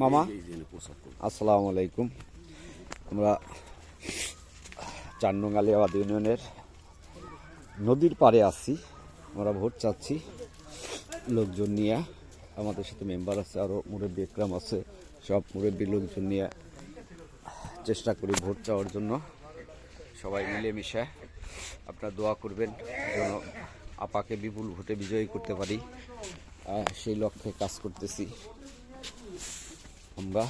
মামা। আসসালামু আলাইকুম। আমরা চার নং আলিয়াবাদ ইউনিয়নের নদীর পাড়ে আছি। আমরা ভোট চাচ্ছি লোকজন নিয়ে। আমাদের সাথে মেম্বার আছে আরও মুরব্বী একরাম আছে। সব মুরব্বী লোকজন নিয়ে চেষ্টা করি ভোট চাওয়ার জন্য। সবাই মিলেমিশে আপনারা দোয়া করবেন যেন আপাকে বিপুল ভোটে বিজয়ী করতে পারি। সেই লক্ষ্যে কাজ করতেছি। আমরা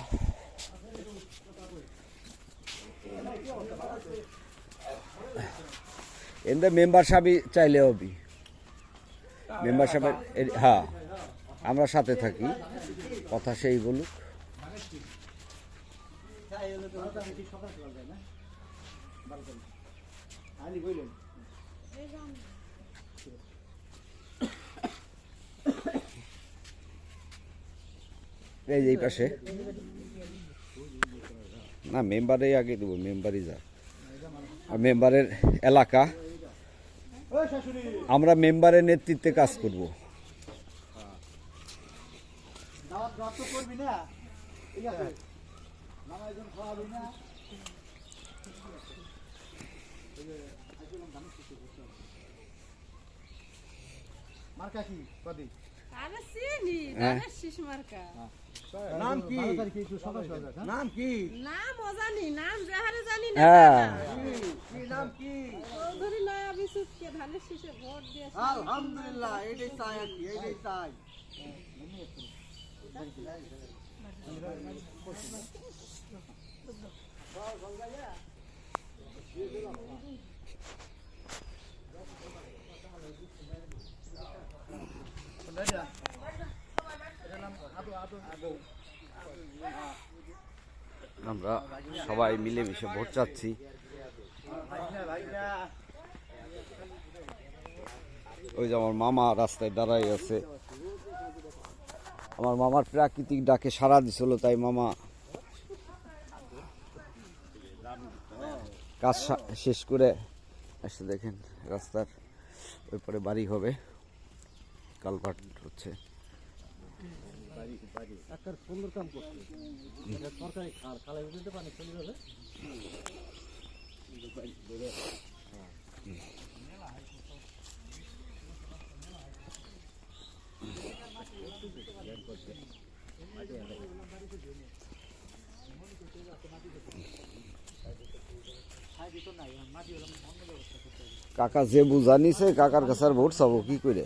এতে মেম্বার সাহেবই চাইলে হবি। মেম্বার সাহেবের হ্যাঁ আমরা সাথে থাকি। কথা সেই বলুক। এই যে এই পাশে। না মেম্বারই আগে দেবো মেম্বারই যা। আর মেম্বারের এলাকা। আমরা মেম্বারের নেতৃত্বে কাজ করব। মার্কা কি? কদি। আরে চিনি হ্যাঁ। ধানের শীষ মার্কা। নাম কি? নাম কি? নাম জানি নাম যাহারে জানি না হ্যাঁ। কি? নাম কি? চৌধুরী নয়া বিশুদ্ধকে ধানের শীষে ভোট দিয়েছে। আলহামদুলিল্লাহ এটাই চাই আর কি এটাই চাই আমরা সবাই মিলেমিশে ভোট চাচ্ছি। ওই যে আমার মামা রাস্তায় দাঁড়াই আছে। আমার মামার প্রাকৃতিক ডাকে সাড়া দিছিল, তাই মামা কাজ শেষ করে এসে দেখেন রাস্তার ওই পরে বাড়ি হবে, কালভার্ট হচ্ছে। একটা সুন্দর কাম করছে। এটা সরকারি খাল খালে দিতে পানি চলে যাবে কাকা যে বুঝা নিছে কাকার কাছে আর ভোট চাবো কি করে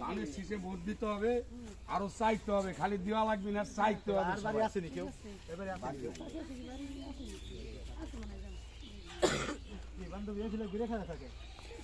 ধানের ভোট দিতে হবে আরও চাইতে হবে খালি দেওয়া লাগবে না চাইতে হবে আসেনি কেউ এবারে বান্ধবী ঘুরে খেলা থাকে।